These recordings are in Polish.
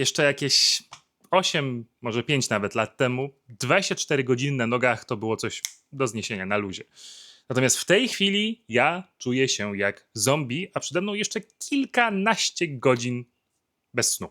jeszcze jakieś 8, może 5 nawet lat temu, 24 godziny na nogach to było coś do zniesienia na luzie. Natomiast w tej chwili ja czuję się jak zombie, a przede mną jeszcze kilkanaście godzin bez snu.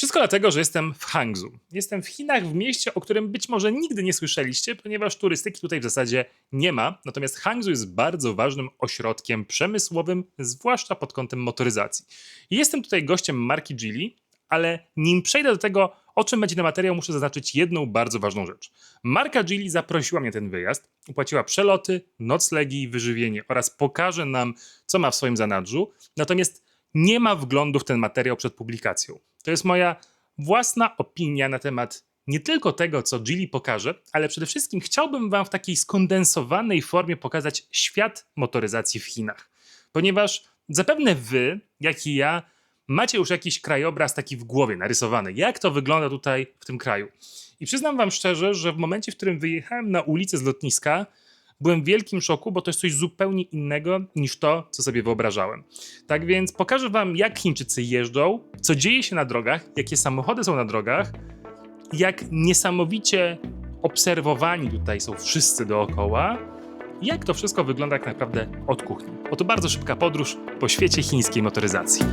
Wszystko dlatego, że jestem w Hangzhou. Jestem w Chinach, w mieście, o którym być może nigdy nie słyszeliście, ponieważ turystyki tutaj w zasadzie nie ma. Natomiast Hangzhou jest bardzo ważnym ośrodkiem przemysłowym, zwłaszcza pod kątem motoryzacji. Jestem tutaj gościem marki Geely, ale nim przejdę do tego, o czym będzie ten materiał, muszę zaznaczyć jedną bardzo ważną rzecz. Marka Geely zaprosiła mnie na ten wyjazd, opłaciła przeloty, noclegi, wyżywienie oraz pokaże nam, co ma w swoim zanadrzu. Natomiast nie ma wglądu w ten materiał przed publikacją. To jest moja własna opinia na temat nie tylko tego, co Geely pokaże, ale przede wszystkim chciałbym Wam w takiej skondensowanej formie pokazać świat motoryzacji w Chinach. Ponieważ zapewne Wy, jak i ja, macie już jakiś krajobraz taki w głowie narysowany, jak to wygląda tutaj w tym kraju. I przyznam Wam szczerze, że w momencie, w którym wyjechałem na ulicę z lotniska, byłem w wielkim szoku, bo to jest coś zupełnie innego niż to, co sobie wyobrażałem. Tak więc pokażę Wam, jak Chińczycy jeżdżą, co dzieje się na drogach, jakie samochody są na drogach, jak niesamowicie obserwowani tutaj są wszyscy dookoła, jak to wszystko wygląda tak naprawdę od kuchni. Oto bardzo szybka podróż po świecie chińskiej motoryzacji.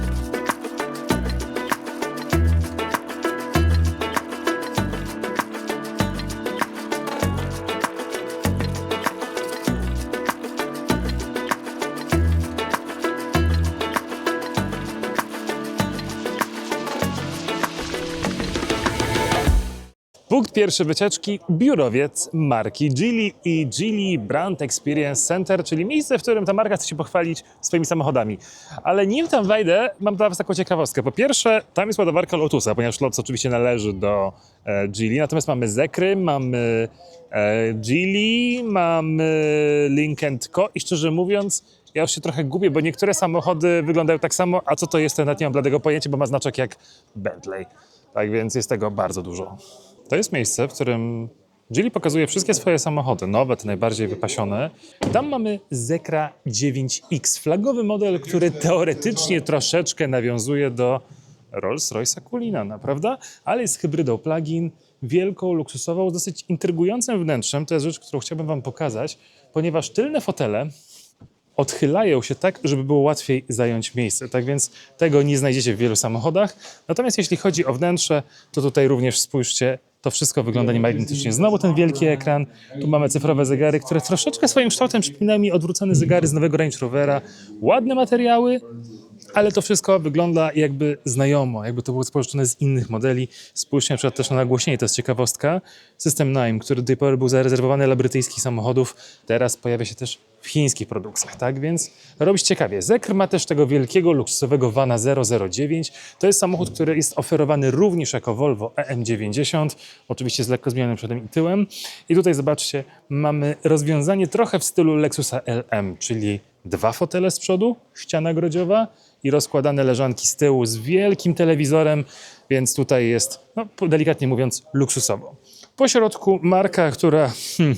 Punkt pierwszy wycieczki biurowiec marki Geely i Geely Brand Experience Center, czyli miejsce, w którym ta marka chce się pochwalić swoimi samochodami. Ale nim tam wejdę, mam dla Was taką ciekawostkę. Po pierwsze, tam jest ładowarka Lotusa, ponieważ Lotus oczywiście należy do e, natomiast mamy Zekry, mamy e, mamy Link Co i szczerze mówiąc, ja już się trochę gubię, bo niektóre samochody wyglądają tak samo, a co to jest, to nawet nie mam bladego pojęcia, bo ma znaczek jak Bentley. Tak więc jest tego bardzo dużo. To jest miejsce, w którym Geely pokazuje wszystkie swoje samochody, nowe, te najbardziej wypasione. Tam mamy Zekra 9X, flagowy model, który teoretycznie troszeczkę nawiązuje do Rolls-Royce'a Cullinana, prawda? Ale jest hybrydą plug-in, wielką, luksusową, z dosyć intrygującym wnętrzem. To jest rzecz, którą chciałbym wam pokazać, ponieważ tylne fotele odchylają się tak, żeby było łatwiej zająć miejsce. Tak więc tego nie znajdziecie w wielu samochodach. Natomiast jeśli chodzi o wnętrze, to tutaj również spójrzcie, to wszystko wygląda niemal identycznie. Znowu ten wielki ekran, tu mamy cyfrowe zegary, które troszeczkę swoim kształtem przypominają mi odwrócone zegary z nowego Range Rovera. Ładne materiały, ale to wszystko wygląda jakby znajomo, jakby to było spożyczone z innych modeli. Spójrzcie na przykład też na nagłośnienie, to jest ciekawostka. System NIME, który do tej pory był zarezerwowany dla brytyjskich samochodów, teraz pojawia się też w chińskich produkcjach, tak więc robi się ciekawie. Zekr ma też tego wielkiego, luksusowego Vana 009. To jest samochód, który jest oferowany również jako Volvo EM90, oczywiście z lekko zmienionym przodem i tyłem. I tutaj zobaczcie, mamy rozwiązanie trochę w stylu Lexusa LM, czyli dwa fotele z przodu, ściana grodziowa i rozkładane leżanki z tyłu z wielkim telewizorem, więc tutaj jest, no, delikatnie mówiąc, luksusowo. Po środku marka, która, hmm,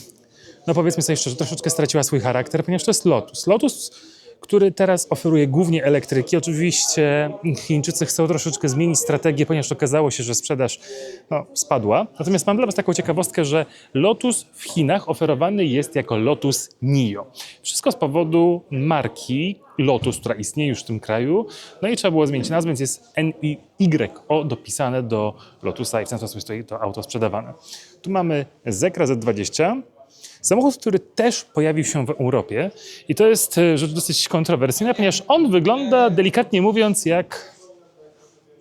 no powiedzmy sobie szczerze, troszeczkę straciła swój charakter, ponieważ to jest Lotus. Lotus, który teraz oferuje głównie elektryki. Oczywiście Chińczycy chcą troszeczkę zmienić strategię, ponieważ okazało się, że sprzedaż no, spadła. Natomiast mam dla Was taką ciekawostkę, że Lotus w Chinach oferowany jest jako Lotus Nio. Wszystko z powodu marki Lotus, która istnieje już w tym kraju. No i trzeba było zmienić nazwę, więc jest NYO dopisane do Lotusa i w ten sposób jest to auto sprzedawane. Tu mamy Zekra Z20, Samochód, który też pojawił się w Europie i to jest e, rzecz dosyć kontrowersyjna, ponieważ on wygląda, delikatnie mówiąc, jak...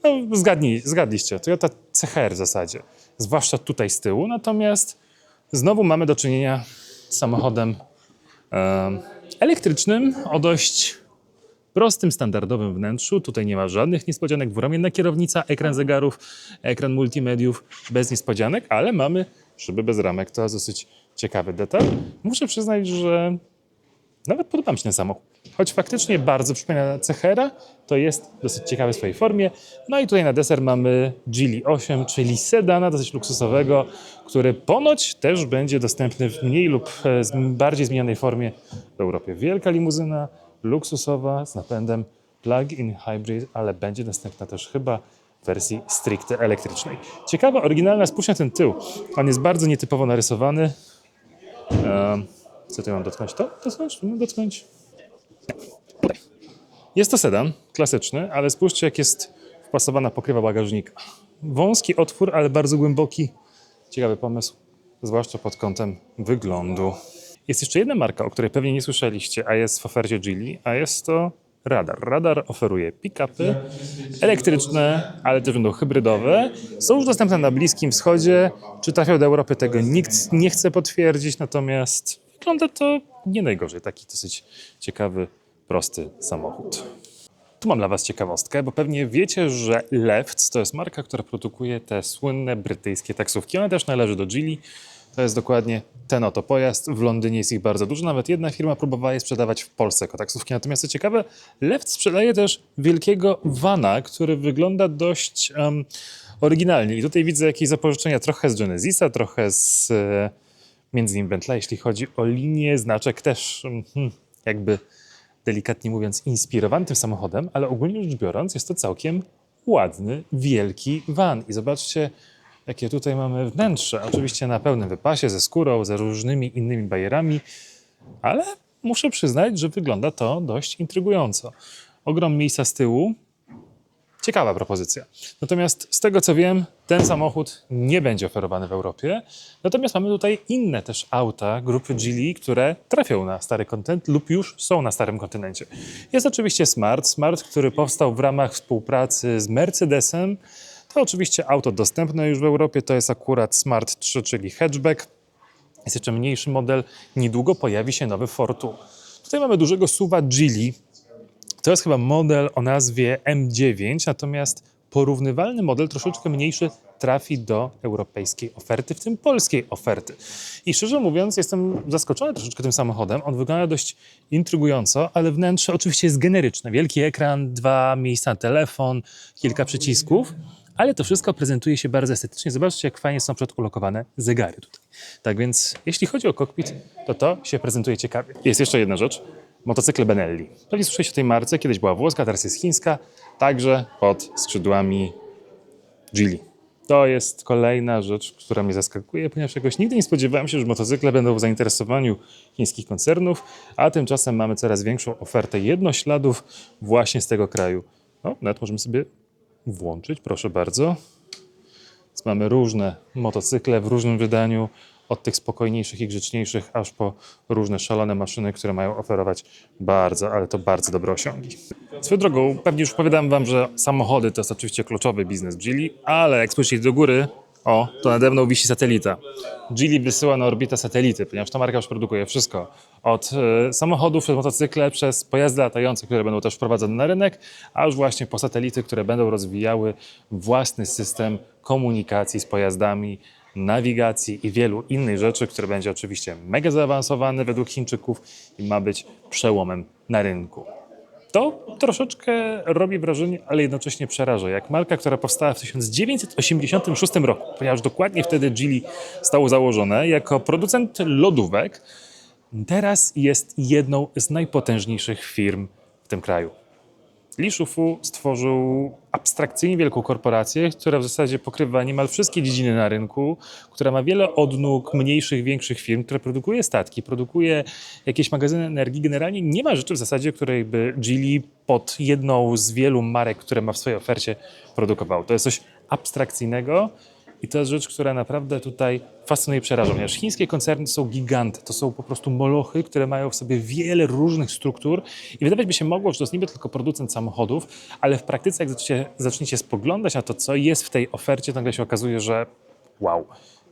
No, zgadnij, zgadliście, Toyota CHR w zasadzie, zwłaszcza tutaj z tyłu, natomiast znowu mamy do czynienia z samochodem e, elektrycznym o dość prostym, standardowym wnętrzu. Tutaj nie ma żadnych niespodzianek. Dwuramienna kierownica, ekran zegarów, ekran multimediów, bez niespodzianek, ale mamy szyby bez ramek. To jest dosyć ciekawy detal. Muszę przyznać, że nawet podoba mi się ten samochód. Choć faktycznie bardzo przypomina CHR, to jest dosyć ciekawy w swojej formie. No i tutaj na deser mamy Geely 8, czyli sedana dosyć luksusowego, który ponoć też będzie dostępny w mniej lub e, bardziej zmienionej formie w Europie. Wielka limuzyna, luksusowa, z napędem plug-in hybrid, ale będzie dostępna też chyba wersji stricte elektrycznej. Ciekawa, oryginalna, spójrz na ten tył. On jest bardzo nietypowo narysowany. Em, co tutaj mam dotknąć? To? Dotknąć? Mam dotknąć? Jest to sedan, klasyczny, ale spójrzcie jak jest wpasowana pokrywa bagażnika. Wąski otwór, ale bardzo głęboki. Ciekawy pomysł, zwłaszcza pod kątem wyglądu. Jest jeszcze jedna marka, o której pewnie nie słyszeliście, a jest w ofercie Geely, a jest to Radar. Radar oferuje pick-upy elektryczne, ale też będą hybrydowe. Są już dostępne na Bliskim Wschodzie. Czy trafią do Europy, tego nikt nie chce potwierdzić, natomiast wygląda to nie najgorzej. Taki dosyć ciekawy, prosty samochód. Tu mam dla Was ciekawostkę, bo pewnie wiecie, że Lefts to jest marka, która produkuje te słynne brytyjskie taksówki. Ona też należy do Geely. To jest dokładnie ten oto pojazd. W Londynie jest ich bardzo dużo. Nawet jedna firma próbowała je sprzedawać w Polsce jako taksówki. Natomiast co ciekawe, Left sprzedaje też wielkiego vana, który wygląda dość em, oryginalnie. I tutaj widzę jakieś zapożyczenia trochę z Genesisa, trochę z e, między innymi Bentley. Jeśli chodzi o linię, znaczek też hmm, jakby delikatnie mówiąc, inspirowany tym samochodem, ale ogólnie rzecz biorąc, jest to całkiem ładny, wielki van. I zobaczcie, jakie tutaj mamy wnętrze. Oczywiście na pełnym wypasie, ze skórą, ze różnymi innymi bajerami, ale muszę przyznać, że wygląda to dość intrygująco. Ogrom miejsca z tyłu. Ciekawa propozycja. Natomiast z tego co wiem, ten samochód nie będzie oferowany w Europie. Natomiast mamy tutaj inne też auta grupy Geely, które trafią na stary kontynent lub już są na starym kontynencie. Jest oczywiście Smart. Smart, który powstał w ramach współpracy z Mercedesem. Oczywiście auto dostępne już w Europie. To jest akurat Smart 3, czyli hatchback. Jest jeszcze mniejszy model. Niedługo pojawi się nowy Fortu. Tutaj mamy dużego suwa Geely, to jest chyba model o nazwie M9, natomiast porównywalny model, troszeczkę mniejszy, trafi do europejskiej oferty, w tym polskiej oferty. I szczerze mówiąc, jestem zaskoczony troszeczkę tym samochodem. On wygląda dość intrygująco, ale wnętrze oczywiście jest generyczne. Wielki ekran, dwa miejsca na telefon, kilka przycisków, ale to wszystko prezentuje się bardzo estetycznie. Zobaczcie, jak fajnie są przedulokowane zegary tutaj. Tak więc, jeśli chodzi o kokpit, to to się prezentuje ciekawie. Jest jeszcze jedna rzecz. Motocykle Benelli. Pewnie słyszeliście o tej marce, kiedyś była włoska, teraz jest chińska, także pod skrzydłami Geely. To jest kolejna rzecz, która mnie zaskakuje, ponieważ jakoś nigdy nie spodziewałem się, że motocykle będą w zainteresowaniu chińskich koncernów, a tymczasem mamy coraz większą ofertę jednośladów właśnie z tego kraju. No, nawet możemy sobie włączyć, proszę bardzo. Więc mamy różne motocykle w różnym wydaniu, od tych spokojniejszych i grzeczniejszych, aż po różne szalone maszyny, które mają oferować bardzo, ale to bardzo dobre osiągi. Swoją drogą, pewnie już opowiadam wam, że samochody to jest oczywiście kluczowy biznes Geely, ale jak spojrzycie do góry, o, to nade mną wisi satelita. Geely wysyła na orbitę satelity, ponieważ ta marka już produkuje wszystko. Od e, samochodów, przez motocykle, przez pojazdy latające, które będą też wprowadzone na rynek, a już właśnie po satelity, które będą rozwijały własny system komunikacji z pojazdami, nawigacji i wielu innych rzeczy, które będzie oczywiście mega zaawansowane według Chińczyków i ma być przełomem na rynku. To troszeczkę robi wrażenie, ale jednocześnie przeraża. Jak marka, która powstała w 1986 roku, ponieważ dokładnie wtedy Geely zostało założone jako producent lodówek, teraz jest jedną z najpotężniejszych firm w tym kraju. Li Shufu stworzył abstrakcyjnie wielką korporację, która w zasadzie pokrywa niemal wszystkie dziedziny na rynku, która ma wiele odnóg mniejszych, większych firm, która produkuje statki, produkuje jakieś magazyny energii. Generalnie nie ma rzeczy w zasadzie, której by Geely pod jedną z wielu marek, które ma w swojej ofercie, produkował. To jest coś abstrakcyjnego i to jest rzecz, która naprawdę tutaj fascynuje i przeraża, ponieważ chińskie koncerny są giganty, to są po prostu molochy, które mają w sobie wiele różnych struktur i wydawać by się mogło, że to jest niby tylko producent samochodów, ale w praktyce jak zaczniecie, zaczniecie spoglądać na to, co jest w tej ofercie, nagle się okazuje, że wow,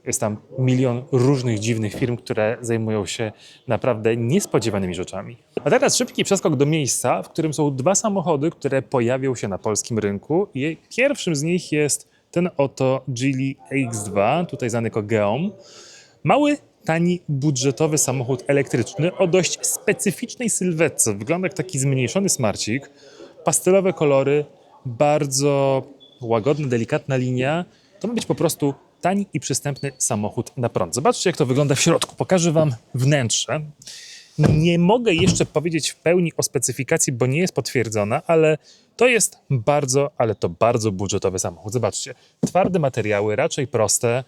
jest tam milion różnych dziwnych firm, które zajmują się naprawdę niespodziewanymi rzeczami. A teraz szybki przeskok do miejsca, w którym są dwa samochody, które pojawią się na polskim rynku i pierwszym z nich jest ten oto Geely X2, tutaj znany jako Geom. Mały, tani, budżetowy samochód elektryczny o dość specyficznej sylwetce. Wygląda jak taki zmniejszony smarcik. Pastelowe kolory, bardzo łagodna, delikatna linia. To ma być po prostu tani i przystępny samochód na prąd. Zobaczcie, jak to wygląda w środku. Pokażę Wam wnętrze. Nie mogę jeszcze powiedzieć w pełni o specyfikacji, bo nie jest potwierdzona, ale to jest bardzo, ale to bardzo budżetowy samochód. Zobaczcie, twarde materiały, raczej proste,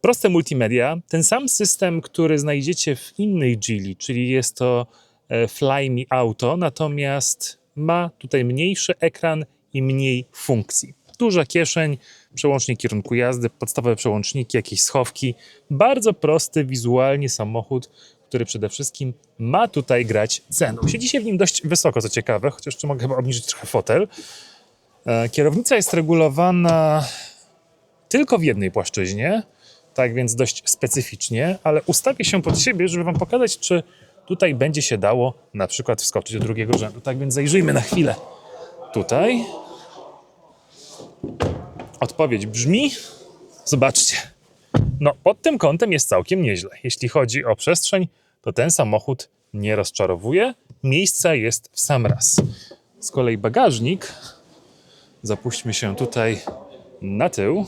proste multimedia, ten sam system, który znajdziecie w innej Geely, czyli jest to e, Fly Me Auto, natomiast ma tutaj mniejszy ekran i mniej funkcji. Duża kieszeń, przełącznik kierunku jazdy, podstawowe przełączniki, jakieś schowki. Bardzo prosty wizualnie samochód, który przede wszystkim ma tutaj grać ceną. Siedzi się w nim dość wysoko, co ciekawe, chociaż jeszcze mogę chyba obniżyć trochę fotel. E, Kierownica jest regulowana tylko w jednej płaszczyźnie, tak więc dość specyficznie, ale ustawię się pod siebie, żeby Wam pokazać, czy tutaj będzie się dało na przykład wskoczyć do drugiego rzędu. Tak więc zajrzyjmy na chwilę tutaj. Odpowiedź brzmi: Zobaczcie. No, pod tym kątem jest całkiem nieźle. Jeśli chodzi o przestrzeń, to ten samochód nie rozczarowuje. Miejsca jest w sam raz. Z kolei bagażnik. Zapuśćmy się tutaj na tył.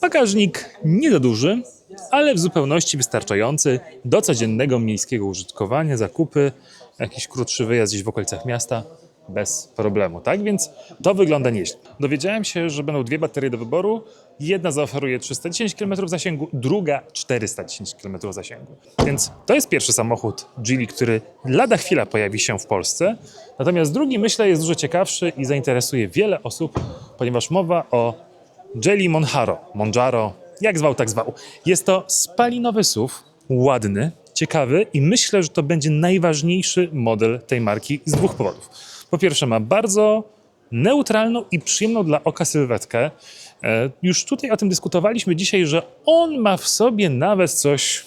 Bagażnik nie za duży, ale w zupełności wystarczający do codziennego miejskiego użytkowania, zakupy, jakiś krótszy wyjazd gdzieś w okolicach miasta bez problemu, tak? Więc to wygląda nieźle. Dowiedziałem się, że będą dwie baterie do wyboru. Jedna zaoferuje 310 km zasięgu, druga 410 km zasięgu. Więc to jest pierwszy samochód Geely, który lada chwila pojawi się w Polsce. Natomiast drugi, myślę, jest dużo ciekawszy i zainteresuje wiele osób, ponieważ mowa o Jelly Monjaro, Monjaro, jak zwał, tak zwał. Jest to spalinowy SUV, ładny, ciekawy i myślę, że to będzie najważniejszy model tej marki z dwóch powodów. Po pierwsze, ma bardzo neutralną i przyjemną dla oka sylwetkę. E, Już tutaj o tym dyskutowaliśmy dzisiaj, że on ma w sobie nawet coś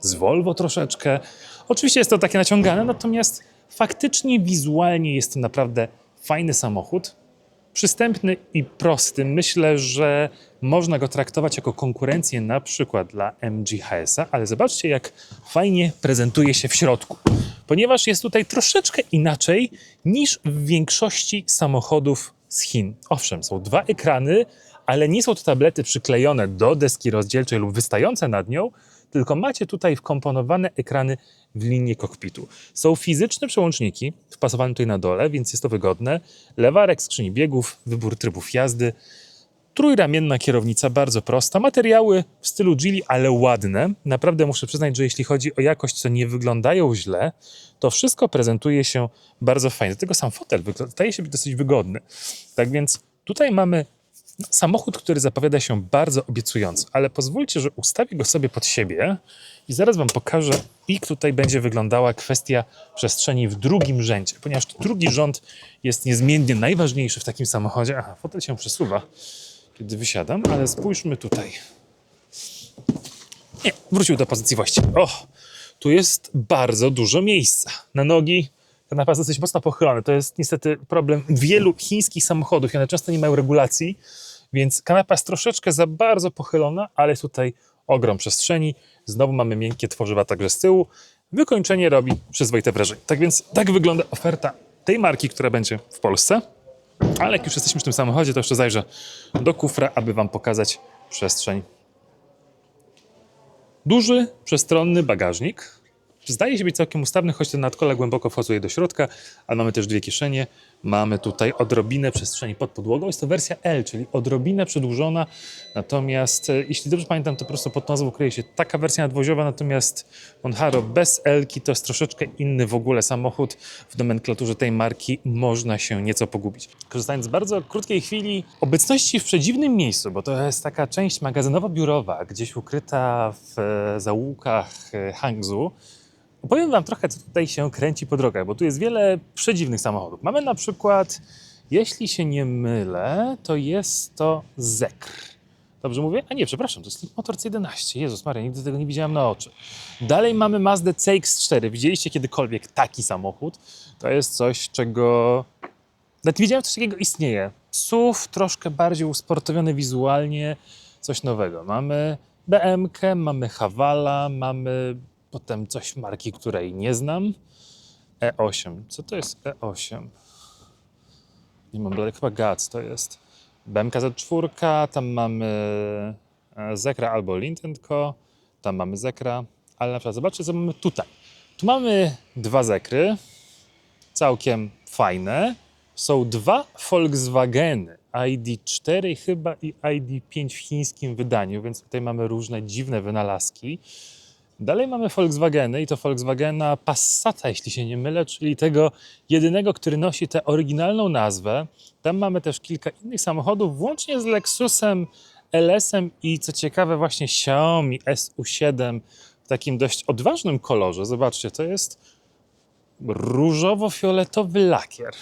z Volvo troszeczkę. Oczywiście jest to takie naciągane, natomiast faktycznie wizualnie jest to naprawdę fajny samochód przystępny i prosty. Myślę, że można go traktować jako konkurencję na przykład dla MG HS-a, ale zobaczcie, jak fajnie prezentuje się w środku. Ponieważ jest tutaj troszeczkę inaczej niż w większości samochodów z Chin. Owszem, są dwa ekrany, ale nie są to tablety przyklejone do deski rozdzielczej lub wystające nad nią, tylko macie tutaj wkomponowane ekrany w linię kokpitu. Są fizyczne przełączniki wpasowane tutaj na dole, więc jest to wygodne. Lewarek skrzyni biegów, wybór trybów jazdy. Trójramienna kierownica, bardzo prosta. Materiały w stylu Geely, ale ładne. Naprawdę muszę przyznać, że jeśli chodzi o jakość, to nie wyglądają źle. To wszystko prezentuje się bardzo fajnie. Dlatego sam fotel zdaje się być dosyć wygodny. Tak więc tutaj mamy samochód, który zapowiada się bardzo obiecująco, ale pozwólcie, że ustawię go sobie pod siebie i zaraz Wam pokażę, jak tutaj będzie wyglądała kwestia przestrzeni w drugim rzędzie, ponieważ drugi rząd jest niezmiennie najważniejszy w takim samochodzie. Aha, fotel się przesuwa, kiedy wysiadam, ale spójrzmy tutaj. Nie, wrócił do pozycji właściwej. O, tu jest bardzo dużo miejsca. Na nogi kanapa jest dosyć mocno pochylony. To jest niestety problem wielu chińskich samochodów one często nie mają regulacji, więc kanapa jest troszeczkę za bardzo pochylona, ale tutaj ogrom przestrzeni. Znowu mamy miękkie tworzywa także z tyłu. Wykończenie robi przyzwoite wrażenie. Tak więc tak wygląda oferta tej marki, która będzie w Polsce. Ale jak już jesteśmy w tym samochodzie, to jeszcze zajrzę do kufra, aby Wam pokazać przestrzeń Duży, przestronny bagażnik. Zdaje się być całkiem ustawny, choć ten nadkola głęboko wchadzuje do środka, ale mamy też dwie kieszenie. Mamy tutaj odrobinę przestrzeni pod podłogą. Jest to wersja L, czyli odrobinę przedłużona. Natomiast, e, jeśli dobrze pamiętam, to po prostu pod nazwą kryje się taka wersja nadwoziowa, natomiast Monjaro bez L-ki to jest troszeczkę inny w ogóle samochód. W nomenklaturze tej marki można się nieco pogubić. Korzystając z bardzo krótkiej chwili obecności w przedziwnym miejscu, bo to jest taka część magazynowo-biurowa, gdzieś ukryta w e, zaułkach e, Hangzhou, Opowiem Wam trochę, co tutaj się kręci po drogach, bo tu jest wiele przedziwnych samochodów. Mamy na przykład, jeśli się nie mylę, to jest to Zekr. Dobrze mówię? A nie, przepraszam, to jest Leap Motor C11. Jezus Maria, nigdy tego nie widziałem na oczy. Dalej mamy Mazdę CX-4. Widzieliście kiedykolwiek taki samochód? To jest coś, czego... Nawet nie wiedziałem, coś takiego istnieje. SUV troszkę bardziej usportowiony wizualnie, coś nowego. Mamy BMK, mamy Havala, mamy potem coś marki, której nie znam. E8. Co to jest E8? Nie mam dalej, chyba GAC to jest. BMK Z4, tam mamy e, Zekra albo Lint Co. tam mamy Zekra, ale na przykład zobaczcie, co mamy tutaj. Tu mamy dwa Zekry, całkiem fajne. Są dwa Volkswageny, ID4 chyba i ID5 w chińskim wydaniu, więc tutaj mamy różne dziwne wynalazki. Dalej mamy Volkswageny i to Volkswagena Passata, jeśli się nie mylę, czyli tego jedynego, który nosi tę oryginalną nazwę. Tam mamy też kilka innych samochodów, włącznie z Lexusem, LS-em i co ciekawe właśnie Xiaomi SU7 w takim dość odważnym kolorze. Zobaczcie, to jest różowo-fioletowy lakier.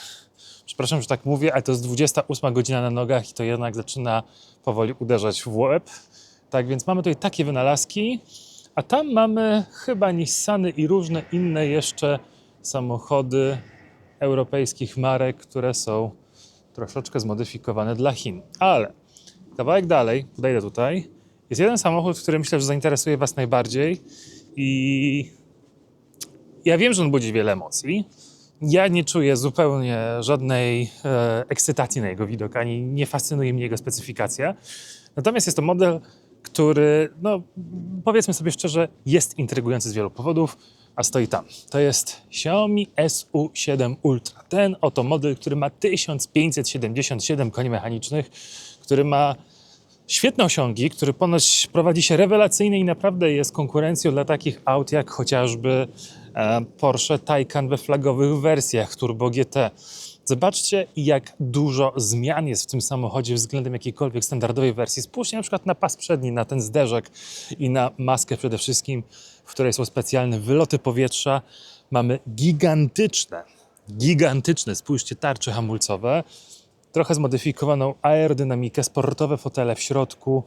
Przepraszam, że tak mówię, ale to jest 28 godzina na nogach i to jednak zaczyna powoli uderzać w łeb. Tak więc mamy tutaj takie wynalazki, a tam mamy chyba Nissany i różne inne jeszcze samochody europejskich marek, które są troszeczkę zmodyfikowane dla Chin. Ale kawałek dalej, podejdę tutaj, jest jeden samochód, który myślę, że zainteresuje Was najbardziej i ja wiem, że on budzi wiele emocji. Ja nie czuję zupełnie żadnej e, ekscytacji na jego widok, ani nie fascynuje mnie jego specyfikacja. Natomiast jest to model, który, no powiedzmy sobie szczerze, jest intrygujący z wielu powodów, a stoi tam. To jest Xiaomi SU7 Ultra. Ten oto model, który ma 1577 koni mechanicznych, który ma świetne osiągi, który ponoć prowadzi się rewelacyjnie i naprawdę jest konkurencją dla takich aut jak chociażby e, Porsche Taycan we flagowych wersjach Turbo GT. Zobaczcie, jak dużo zmian jest w tym samochodzie względem jakiejkolwiek standardowej wersji. Spójrzcie na przykład na pas przedni, na ten zderzek i na maskę przede wszystkim, w której są specjalne wyloty powietrza. Mamy gigantyczne, gigantyczne, spójrzcie, tarcze hamulcowe trochę zmodyfikowaną aerodynamikę, sportowe fotele w środku,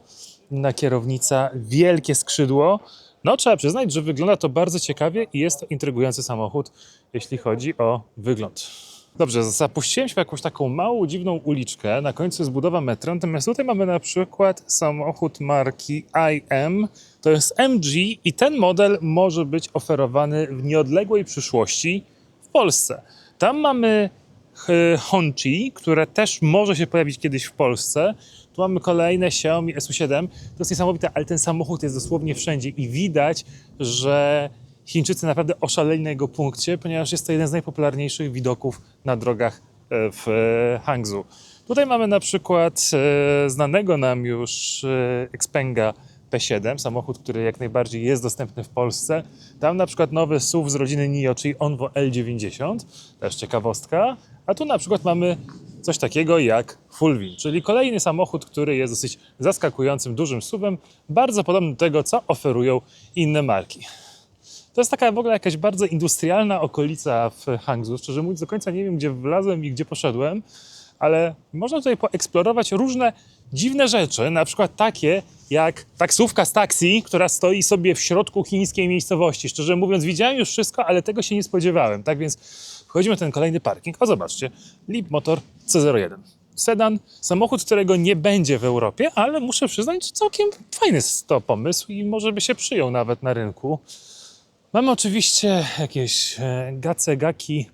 inna kierownica, wielkie skrzydło. No, trzeba przyznać, że wygląda to bardzo ciekawie i jest to intrygujący samochód, jeśli chodzi o wygląd. Dobrze, zapuściłem się w jakąś taką małą, dziwną uliczkę. Na końcu jest budowa metra, natomiast tutaj mamy na przykład samochód marki IM. To jest MG i ten model może być oferowany w nieodległej przyszłości w Polsce. Tam mamy H- Honchi, które też może się pojawić kiedyś w Polsce. Tu mamy kolejne Xiaomi SU7. To jest niesamowite, ale ten samochód jest dosłownie wszędzie i widać, że Chińczycy naprawdę oszaleli na jego punkcie, ponieważ jest to jeden z najpopularniejszych widoków na drogach e, w e, Hangzhou. Tutaj mamy na przykład e, znanego nam już Xpenga P7, samochód, który jak najbardziej jest dostępny w Polsce. Tam na przykład nowy SUV z rodziny NIO, czyli Onvo L90, też ciekawostka. A tu na przykład mamy coś takiego jak Fulvin, czyli kolejny samochód, który jest dosyć zaskakującym, dużym SUVem, bardzo podobny do tego, co oferują inne marki. To jest taka w ogóle jakaś bardzo industrialna okolica w Hangzhou. Szczerze mówiąc, do końca nie wiem, gdzie wlazłem i gdzie poszedłem, ale można tutaj poeksplorować różne dziwne rzeczy, na przykład takie jak taksówka z taksi, która stoi sobie w środku chińskiej miejscowości. Szczerze mówiąc, widziałem już wszystko, ale tego się nie spodziewałem. Tak więc wchodzimy na ten kolejny parking. O, zobaczcie, Leap Motor C01. Sedan, samochód, którego nie będzie w Europie, ale muszę przyznać, że całkiem fajny jest to pomysł i może by się przyjął nawet na rynku. Mamy oczywiście jakieś e, gace, gaki,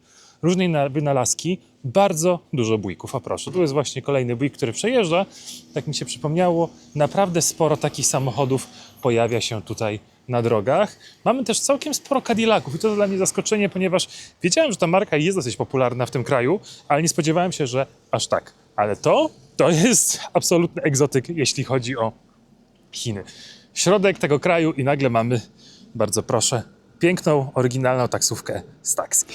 różne na- wynalazki, bardzo dużo bójków. A proszę, tu jest właśnie kolejny bójk, który przejeżdża. Tak mi się przypomniało, naprawdę sporo takich samochodów pojawia się tutaj na drogach. Mamy też całkiem sporo Cadillaców i to dla mnie zaskoczenie, ponieważ wiedziałem, że ta marka jest dosyć popularna w tym kraju, ale nie spodziewałem się, że aż tak. Ale to, to jest absolutny egzotyk, jeśli chodzi o Chiny. Środek tego kraju i nagle mamy, bardzo proszę, piękną, oryginalną taksówkę z taksi.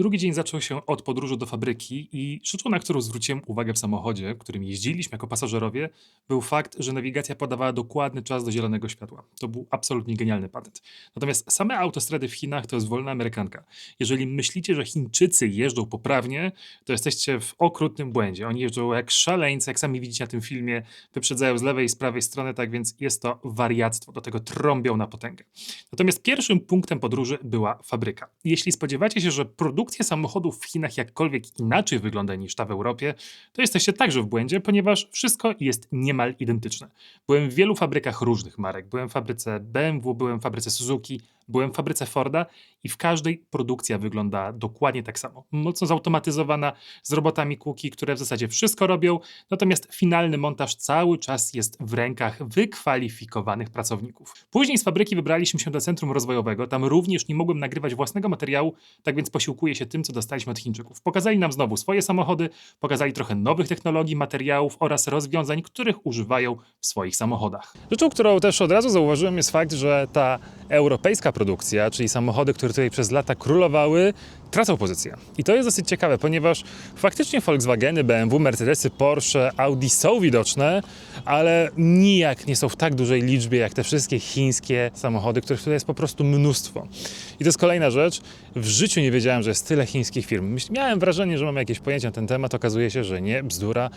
Drugi dzień zaczął się od podróży do fabryki i rzeczą, na którą zwróciłem uwagę w samochodzie, którym jeździliśmy jako pasażerowie, był fakt, że nawigacja podawała dokładny czas do zielonego światła. To był absolutnie genialny patent. Natomiast same autostrady w Chinach to jest wolna amerykanka. Jeżeli myślicie, że Chińczycy jeżdżą poprawnie, to jesteście w okrutnym błędzie. Oni jeżdżą jak szaleńcy, jak sami widzicie na tym filmie, wyprzedzają z lewej i z prawej strony, tak więc jest to wariactwo. Do tego trąbią na potęgę. Natomiast pierwszym punktem podróży była fabryka. Jeśli spodziewacie się, że produkcja samochodów w Chinach jakkolwiek inaczej wygląda niż ta w Europie, to jesteście także w błędzie, ponieważ wszystko jest niemal identyczne. Byłem w wielu fabrykach różnych marek. Byłem w fabryce BMW, byłem w fabryce Suzuki, Byłem w fabryce Forda i w każdej produkcja wygląda dokładnie tak samo. Mocno zautomatyzowana, z robotami kółki, które w zasadzie wszystko robią, natomiast finalny montaż cały czas jest w rękach wykwalifikowanych pracowników. Później z fabryki wybraliśmy się do centrum rozwojowego, tam również nie mogłem nagrywać własnego materiału, tak więc posiłkuję się tym, co dostaliśmy od Chińczyków. Pokazali nam znowu swoje samochody, pokazali trochę nowych technologii, materiałów oraz rozwiązań, których używają w swoich samochodach. Rzeczą, którą też od razu zauważyłem jest fakt, że ta europejska produkcja, czyli samochody, które tutaj przez lata królowały, tracą pozycję. I to jest dosyć ciekawe, ponieważ faktycznie Volkswageny, BMW, Mercedesy, Porsche, Audi są widoczne, ale nijak nie są w tak dużej liczbie jak te wszystkie chińskie samochody, których tutaj jest po prostu mnóstwo. I to jest kolejna rzecz. W życiu nie wiedziałem, że jest tyle chińskich firm. Miałem wrażenie, że mam jakieś pojęcie na ten temat, okazuje się, że nie, bzdura.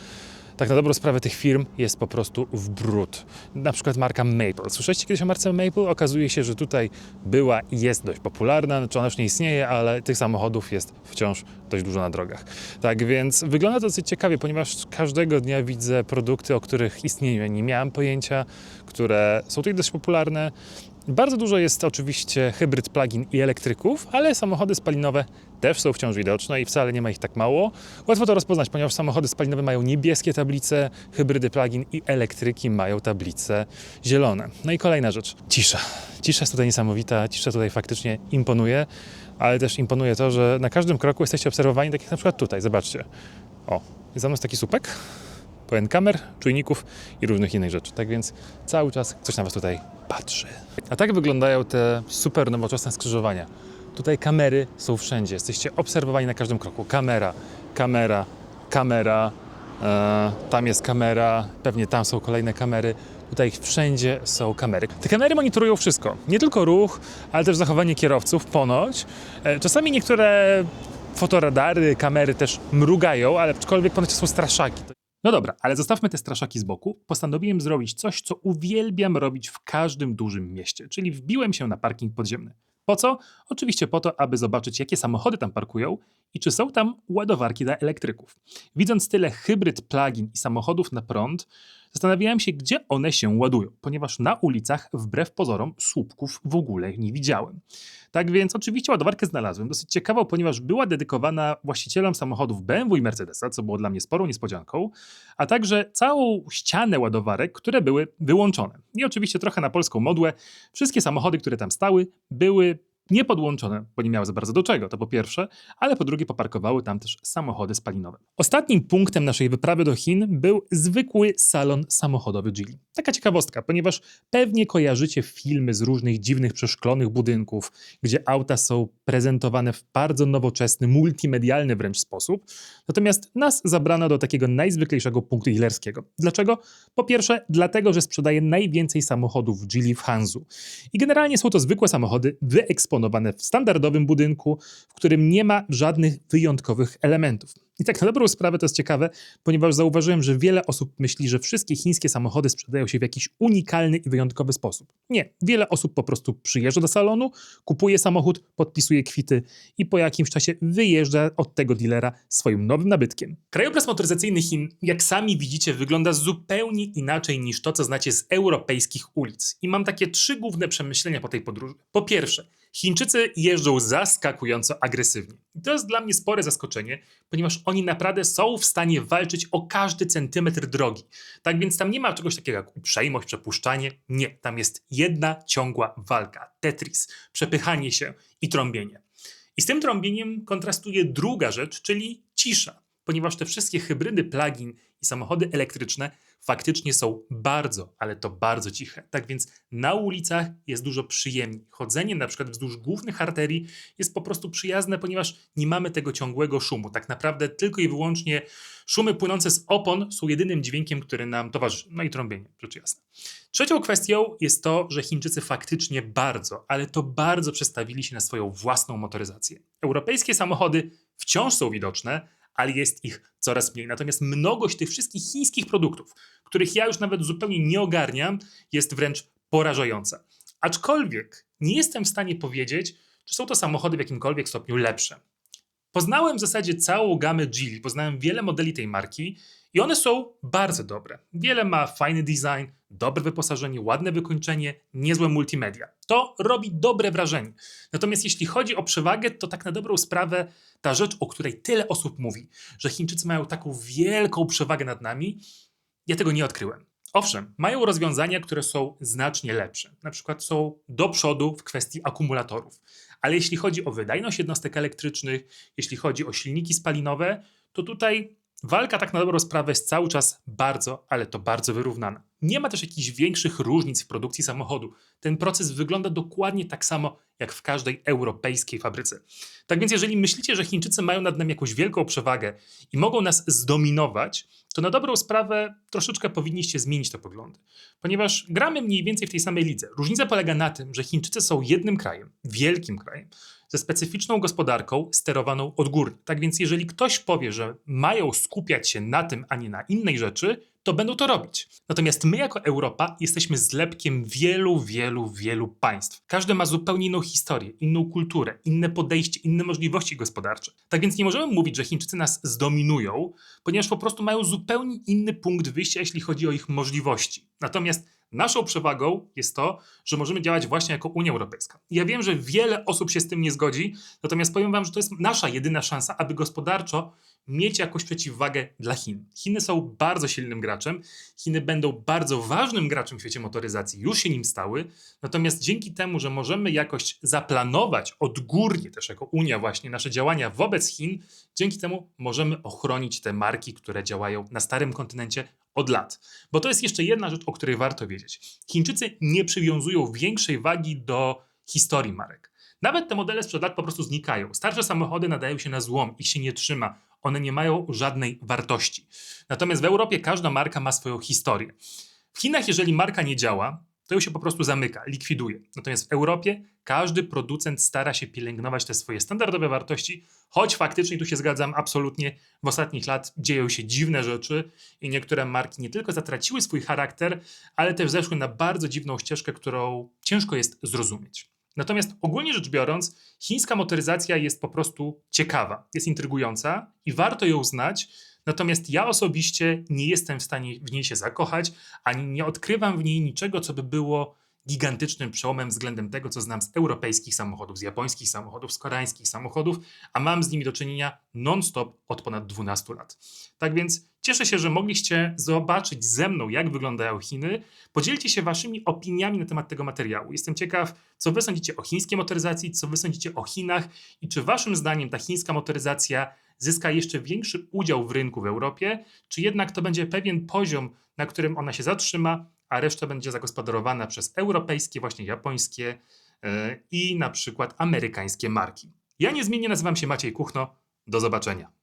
Tak na dobrą sprawę tych firm jest po prostu w brud. Na przykład marka Maple. Słyszeliście kiedyś o marce Maple? Okazuje się, że tutaj była i jest dość popularna, znaczy ona już nie istnieje, ale tych samochodów jest wciąż dość dużo na drogach. Tak więc wygląda to dosyć ciekawie, ponieważ każdego dnia widzę produkty, o których istnieniu nie miałem pojęcia, które są tutaj dość popularne. Bardzo dużo jest oczywiście hybryd plug-in i elektryków, ale samochody spalinowe też są wciąż widoczne i wcale nie ma ich tak mało. Łatwo to rozpoznać, ponieważ samochody spalinowe mają niebieskie tablice, hybrydy plug-in i elektryki mają tablice zielone. No i kolejna rzecz, cisza. Cisza jest tutaj niesamowita, cisza tutaj faktycznie imponuje, ale też imponuje to, że na każdym kroku jesteście obserwowani, tak jak na przykład tutaj, zobaczcie. O, jest za mną taki słupek, pełen kamer, czujników i różnych innych rzeczy. Tak więc cały czas coś na Was tutaj patrzy. A tak wyglądają te super nowoczesne skrzyżowania. Tutaj kamery są wszędzie. Jesteście obserwowani na każdym kroku. Kamera, kamera, kamera, e, tam jest kamera, pewnie tam są kolejne kamery. Tutaj wszędzie są kamery. Te kamery monitorują wszystko. Nie tylko ruch, ale też zachowanie kierowców ponoć. E, czasami niektóre fotoradary, kamery też mrugają, ale aczkolwiek ponoć są straszaki. No dobra, ale zostawmy te straszaki z boku. Postanowiłem zrobić coś, co uwielbiam robić w każdym dużym mieście, czyli wbiłem się na parking podziemny. Po co? Oczywiście po to, aby zobaczyć, jakie samochody tam parkują i czy są tam ładowarki dla elektryków. Widząc tyle hybryd plug-in i samochodów na prąd, zastanawiałem się, gdzie one się ładują, ponieważ na ulicach, wbrew pozorom, słupków w ogóle nie widziałem. Tak więc oczywiście ładowarkę znalazłem, dosyć ciekawą, ponieważ była dedykowana właścicielom samochodów BMW i Mercedesa, co było dla mnie sporą niespodzianką, a także całą ścianę ładowarek, które były wyłączone. I oczywiście trochę na polską modłę, wszystkie samochody, które tam stały, były niepodłączone, bo nie miały za bardzo do czego, to po pierwsze, ale po drugie poparkowały tam też samochody spalinowe. Ostatnim punktem naszej wyprawy do Chin był zwykły salon samochodowy Geely. Taka ciekawostka, ponieważ pewnie kojarzycie filmy z różnych dziwnych przeszklonych budynków, gdzie auta są prezentowane w bardzo nowoczesny, multimedialny wręcz sposób, natomiast nas zabrano do takiego najzwyklejszego punktu dealerskiego. Dlaczego? Po pierwsze, dlatego, że sprzedaje najwięcej samochodów Geely w Hanzu. I generalnie są to zwykłe samochody w standardowym budynku, w którym nie ma żadnych wyjątkowych elementów. I tak na dobrą sprawę to jest ciekawe, ponieważ zauważyłem, że wiele osób myśli, że wszystkie chińskie samochody sprzedają się w jakiś unikalny i wyjątkowy sposób. Nie, wiele osób po prostu przyjeżdża do salonu, kupuje samochód, podpisuje kwity i po jakimś czasie wyjeżdża od tego dealera swoim nowym nabytkiem. Krajobraz motoryzacyjny Chin, jak sami widzicie, wygląda zupełnie inaczej niż to, co znacie z europejskich ulic. I mam takie trzy główne przemyślenia po tej podróży. Po pierwsze, Chińczycy jeżdżą zaskakująco agresywnie. I to jest dla mnie spore zaskoczenie, ponieważ oni naprawdę są w stanie walczyć o każdy centymetr drogi. Tak więc tam nie ma czegoś takiego jak uprzejmość, przepuszczanie. Nie, tam jest jedna ciągła walka. Tetris, przepychanie się i trąbienie. I z tym trąbieniem kontrastuje druga rzecz, czyli cisza, ponieważ te wszystkie hybrydy plug-in i samochody elektryczne faktycznie są bardzo, ale to bardzo ciche. Tak więc na ulicach jest dużo przyjemniej. Chodzenie na przykład wzdłuż głównych arterii jest po prostu przyjazne, ponieważ nie mamy tego ciągłego szumu. Tak naprawdę tylko i wyłącznie szumy płynące z opon są jedynym dźwiękiem, który nam towarzyszy. No i trąbienie, rzecz jasna. Trzecią kwestią jest to, że Chińczycy faktycznie bardzo, ale to bardzo przestawili się na swoją własną motoryzację. Europejskie samochody wciąż są widoczne, ale jest ich coraz mniej. Natomiast mnogość tych wszystkich chińskich produktów, których ja już nawet zupełnie nie ogarniam, jest wręcz porażająca. Aczkolwiek nie jestem w stanie powiedzieć, czy są to samochody w jakimkolwiek stopniu lepsze. Poznałem w zasadzie całą gamę Geely, poznałem wiele modeli tej marki I one są bardzo dobre. Wiele ma fajny design, dobre wyposażenie, ładne wykończenie, niezłe multimedia. To robi dobre wrażenie. Natomiast jeśli chodzi o przewagę, to tak na dobrą sprawę ta rzecz, o której tyle osób mówi, że Chińczycy mają taką wielką przewagę nad nami, ja tego nie odkryłem. Owszem, mają rozwiązania, które są znacznie lepsze. Na przykład są do przodu w kwestii akumulatorów. Ale jeśli chodzi o wydajność jednostek elektrycznych, jeśli chodzi o silniki spalinowe, to tutaj walka tak na dobrą sprawę jest cały czas bardzo, ale to bardzo wyrównana. Nie ma też jakichś większych różnic w produkcji samochodu. Ten proces wygląda dokładnie tak samo jak w każdej europejskiej fabryce. Tak więc jeżeli myślicie, że Chińczycy mają nad nami jakąś wielką przewagę i mogą nas zdominować, to na dobrą sprawę troszeczkę powinniście zmienić te poglądy. Ponieważ gramy mniej więcej w tej samej lidze. Różnica polega na tym, że Chińczycy są jednym krajem, wielkim krajem, ze specyficzną gospodarką sterowaną odgórnie. Tak więc jeżeli ktoś powie, że mają skupiać się na tym, a nie na innej rzeczy, to będą to robić. Natomiast my jako Europa jesteśmy zlepkiem wielu, wielu, wielu państw. Każdy ma zupełnie inną historię, inną kulturę, inne podejście, inne możliwości gospodarcze. Tak więc nie możemy mówić, że Chińczycy nas zdominują, ponieważ po prostu mają zupełnie inny punkt wyjścia, jeśli chodzi o ich możliwości. Natomiast naszą przewagą jest to, że możemy działać właśnie jako Unia Europejska. Ja wiem, że wiele osób się z tym nie zgodzi, natomiast powiem Wam, że to jest nasza jedyna szansa, aby gospodarczo mieć jakąś przeciwwagę dla Chin. Chiny są bardzo silnym graczem, Chiny będą bardzo ważnym graczem w świecie motoryzacji, już się nim stały, natomiast dzięki temu, że możemy jakoś zaplanować odgórnie też jako Unia właśnie nasze działania wobec Chin, dzięki temu możemy ochronić te marki, które działają na starym kontynencie od lat. Bo to jest jeszcze jedna rzecz, o której warto wiedzieć. Chińczycy nie przywiązują większej wagi do historii marek. Nawet te modele sprzed lat po prostu znikają. Starsze samochody nadają się na złom, ich się nie trzyma, one nie mają żadnej wartości. Natomiast w Europie każda marka ma swoją historię. W Chinach, jeżeli marka nie działa, to się po prostu zamyka, likwiduje. Natomiast w Europie każdy producent stara się pielęgnować te swoje standardowe wartości, choć faktycznie tu się zgadzam absolutnie, w ostatnich lat dzieją się dziwne rzeczy i niektóre marki nie tylko zatraciły swój charakter, ale też zeszły na bardzo dziwną ścieżkę, którą ciężko jest zrozumieć. Natomiast ogólnie rzecz biorąc, chińska motoryzacja jest po prostu ciekawa, jest intrygująca i warto ją znać. Natomiast ja osobiście nie jestem w stanie w niej się zakochać, ani nie odkrywam w niej niczego, co by było gigantycznym przełomem względem tego, co znam z europejskich samochodów, z japońskich samochodów, z koreańskich samochodów, a mam z nimi do czynienia non-stop od ponad 12 lat. Tak więc cieszę się, że mogliście zobaczyć ze mną, jak wyglądają Chiny. Podzielcie się waszymi opiniami na temat tego materiału. Jestem ciekaw, co wy sądzicie o chińskiej motoryzacji, co wy sądzicie o Chinach i czy waszym zdaniem ta chińska motoryzacja zyska jeszcze większy udział w rynku w Europie, czy jednak to będzie pewien poziom, na którym ona się zatrzyma, a reszta będzie zagospodarowana przez europejskie, właśnie japońskie yy, i na przykład amerykańskie marki. Ja niezmiennie nazywam się Maciej Kuchno. Do zobaczenia.